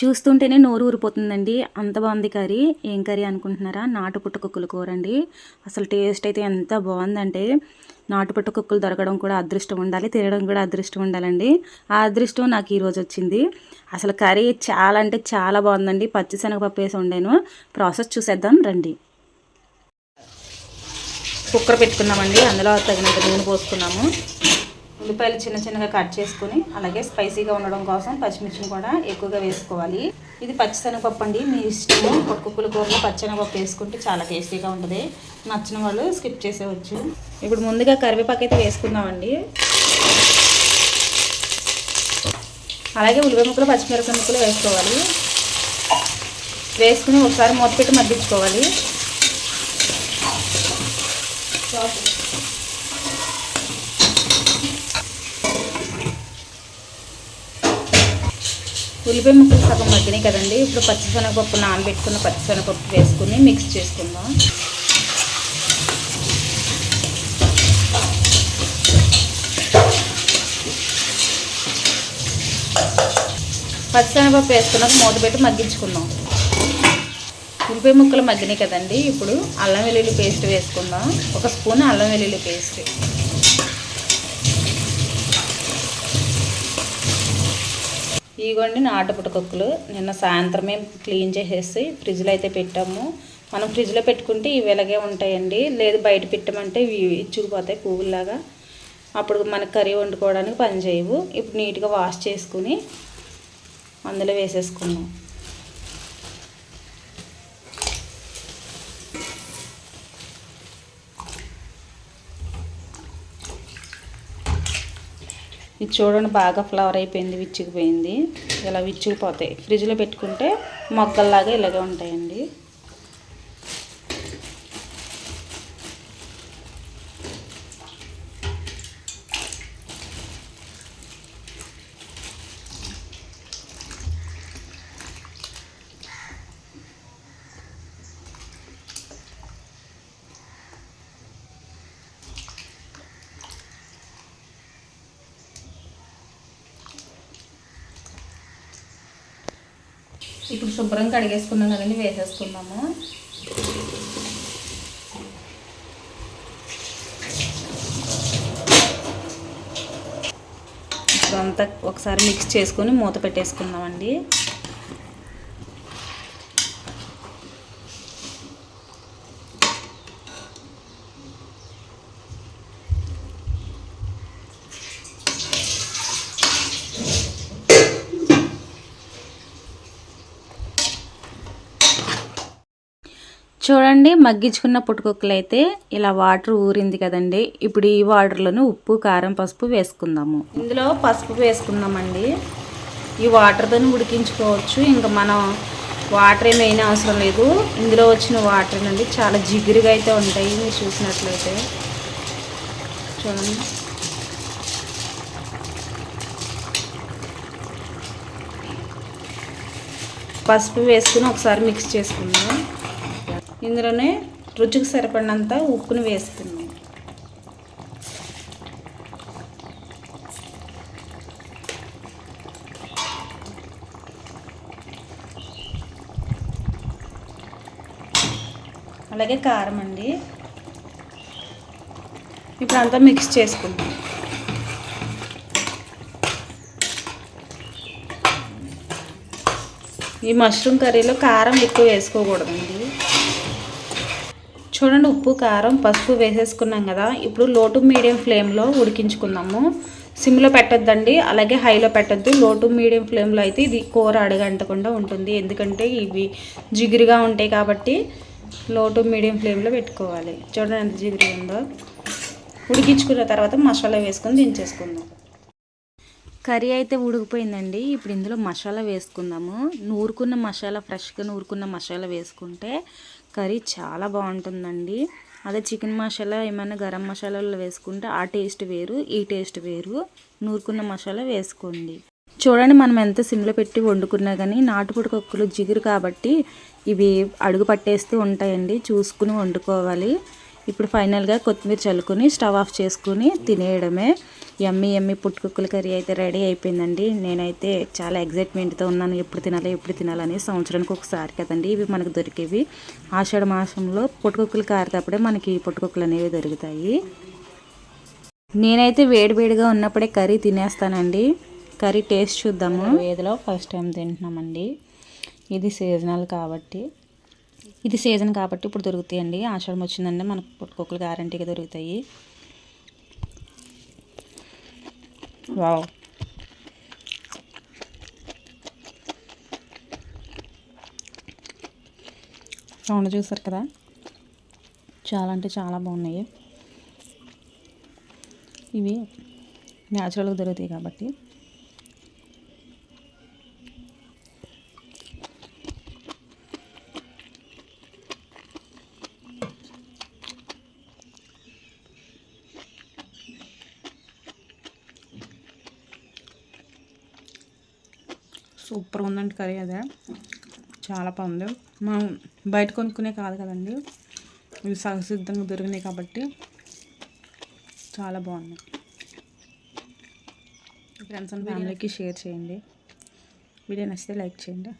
చూస్తుంటేనే నోరు ఊరిపోతుందండి. అంత బాగుంది కర్రీ. ఏం కర్రీ అనుకుంటున్నారా? నాటు కుక్కలు కూర అండి అసలు టేస్ట్ అయితే ఎంత బాగుందంటే నాటు పుట్టకుక్కలు దొరకడం కూడా అదృష్టం ఉండాలి తినడం కూడా అదృష్టం ఉండాలండి. ఆ అదృష్టం నాకు ఈరోజు వచ్చింది. అసలు కర్రీ చాలా అంటే చాలా బాగుందండి. పచ్చిశనగపప్పు వేసి వండాను. ప్రాసెస్ చూసేద్దాం రండి. కుక్కర్ పెట్టుకున్నామండి అందులో తగినంత నూనె పోసుకున్నాము. ఉల్లిపాయలు చిన్న చిన్నగా కట్ చేసుకుని అలాగే స్పైసీగా ఉండడం కోసం పచ్చిమిర్చిని కూడా ఎక్కువగా వేసుకోవాలి. ఇది పచ్చిశనగపప్పు అండి. మీ ఇష్టము. పప్పుకుల కూరలో పచ్చెనగపప్పు వేసుకుంటే చాలా టేస్టీగా ఉంటుంది. నచ్చిన వాళ్ళు స్కిప్ చేసేవచ్చు ఇప్పుడు ముందుగా కరివేపాకు అయితే వేసుకుందామండి. అలాగే ఉల్లిపాయ ముక్కలు పచ్చిమిరపకాయ ముక్కలు వేసుకోవాలి. వేసుకుని ఒకసారి మూత పెట్టి మగ్గించుకోవాలి. ఉల్లిపాయ ముక్కలు సగం మగ్గినాయి కదండి. ఇప్పుడు పచ్చిశనగపప్పు నానబెట్టుకున్న పచ్చిశనగపప్పు వేసుకుని మిక్స్ చేసుకుందాం. పచ్చిశనగపప్పు వేసుకున్నాక మూత పెట్టి మగ్గించుకుందాం. ఉల్లిపాయ ముక్కలు మగ్గినాయి కదండి. ఇప్పుడు అల్లం వెల్లుల్లి పేస్ట్ వేసుకుందాం. ఒక స్పూన్ అల్లం వెల్లుల్లి పేస్ట్. ఇదిగోండి నాటు పుట్టకొక్కులు. నిన్న సాయంత్రమే క్లీన్ చేసేసి ఫ్రిడ్జ్లో అయితే పెట్టాము. మనం ఫ్రిడ్జ్లో పెట్టుకుంటే ఇవి ఇలాగే ఉంటాయండి. లేదు బయట పెట్టమంటే ఇవి ఇచ్చుకుపోతాయి పువ్వులాగా అప్పుడు మనకు కర్రీ వండుకోవడానికి పని చేయవు. ఇప్పుడు నీట్గా వాష్ చేసుకుని అందులో వేసేసుకున్నాం. ఇది చూడండి బాగా ఫ్లవర్ అయిపోయింది విచ్చుకుపోయింది. ఇలా విచ్చుకుపోతాయి. ఫ్రిడ్జ్లో పెట్టుకుంటే మొక్కల్లాగా ఇలాగే ఉంటాయండి. ఇప్పుడు శుభ్రంగా కడిగేసుకున్నాం కదండి వేసేసుకున్నాము అంతా ఒకసారి మిక్స్ చేసుకొని మూత పెట్టేసుకుందామండి. చూడండి మగ్గించుకున్న పుట్టుకొక్కలు అయితే ఇలా వాటర్ ఊరింది కదండి. ఇప్పుడు ఈ వాటర్లోనే ఉప్పు కారం పసుపు వేసుకుందాము. ఇందులో పసుపు వేసుకుందామండి. ఈ వాటర్తో ఉడికించుకోవచ్చు. ఇంకా మనం వాటర్ ఏమైనా అవసరం లేదు. ఇందులో వచ్చిన వాటర్ నుండి చాలా జిగురుగా అయితే ఉంటాయి మీరు చూసినట్లయితే. చూడండి. పసుపు వేసుకుని ఒకసారి మిక్స్ చేసుకుందాం. ఇందులోనే రుచికి సరిపడినంత ఉప్పుని వేసుకుంది. అలాగే కారం అండి. ఇప్పుడు అంతా మిక్స్ చేసుకుందాం. ఈ మష్రూమ్ కర్రీలో కారం ఎక్కువ వేసుకోకూడదండి. చూడండి ఉప్పు కారం పసుపు వేసేసుకున్నాం కదా. ఇప్పుడు లోటు మీడియం ఫ్లేమ్లో ఉడికించుకుందాము. సిమ్లో పెట్టొద్దండి అలాగే హైలో పెట్టద్దు. లోటు మీడియం ఫ్లేమ్లో అయితే ఇది కూర అడగంటకుండా ఉంటుంది. ఎందుకంటే ఇవి జిగురుగా ఉంటాయి కాబట్టి లోటు మీడియం ఫ్లేమ్లో పెట్టుకోవాలి. చూడండి ఎంత జిగురు ఉందో. ఉడికించుకున్న తర్వాత మసాలా వేసుకొని దించేసుకుందాం. కర్రీ అయితే ఉడికిపోయిందండి. ఇప్పుడు ఇందులో మసాలా వేసుకుందాము. నూరుకున్న మసాలా ఫ్రెష్గా నూరుకున్న మసాలా వేసుకుంటే కర్రీ చాలా బాగుంటుందండి. అదే చికెన్ మసాలా ఏమైనా గరం మసాలాలు వేసుకుంటే ఆ టేస్ట్ వేరు ఈ టేస్ట్ వేరు. నూరుకున్న మసాలా వేసుకోండి. చూడండి మనం ఎంత సిమ్లో పెట్టి వండుకున్నా కానీ నాటుపుడి కుక్కలు జిగురు కాబట్టి ఇవి అడుగు పట్టేస్తూ ఉంటాయండి. చూసుకుని వండుకోవాలి. ఇప్పుడు ఫైనల్గా కొత్తిమీర చల్లుకొని స్టవ్ ఆఫ్ చేసుకుని తినేయడమే. ఎమ్మి ఎమ్మి పుట్టుకుక్కల కర్రీ అయితే రెడీ అయిపోయిందండి. నేనైతే చాలా ఎగ్జైట్మెంట్తో ఉన్నాను. ఎప్పుడు తినాలి ఎప్పుడు తినాలని సంవత్సరానికి ఒకసారి కదండి. ఇవి మనకు దొరికేవి. ఆషాఢ మాసంలో పుట్టుకుక్కలు కారేటప్పుడే మనకి పుట్టుకుక్కలు అనేవి దొరుకుతాయి. నేనైతే వేడివేడిగా ఉన్నప్పుడే కర్రీ తినేస్తానండి. కర్రీ టేస్ట్ చూద్దాము. వేదిలో ఫస్ట్ టైం తింటున్నామండి. ఇది సీజనల్ కాబట్టి. ఇది సీజన్ కాబట్టి ఇప్పుడు దొరుకుతాయండి. ఆషాఢం వచ్చిందంటే మనకు పుట్టుకొక్కలు గ్యారంటీగా దొరుకుతాయి. వావ్. సౌండ్ చూసారు కదా? చాలా అంటే చాలా బాగున్నాయి. ఇవి న్యాచురల్గా దొరుకుతాయి కాబట్టి. సూపర్ ఉందండి కర్రీ అదే. చాలా బాగుంది. మనం బయట కొనుక్కునే కాదు కదండి. ఇవి సహసిద్ధంగా దొరికినాయి కాబట్టి చాలా బాగుంది. ఫ్రెండ్స్ అండ్ ఫ్యామిలీకి షేర్ చేయండి. వీడియో నచ్చితే లైక్ చేయండి.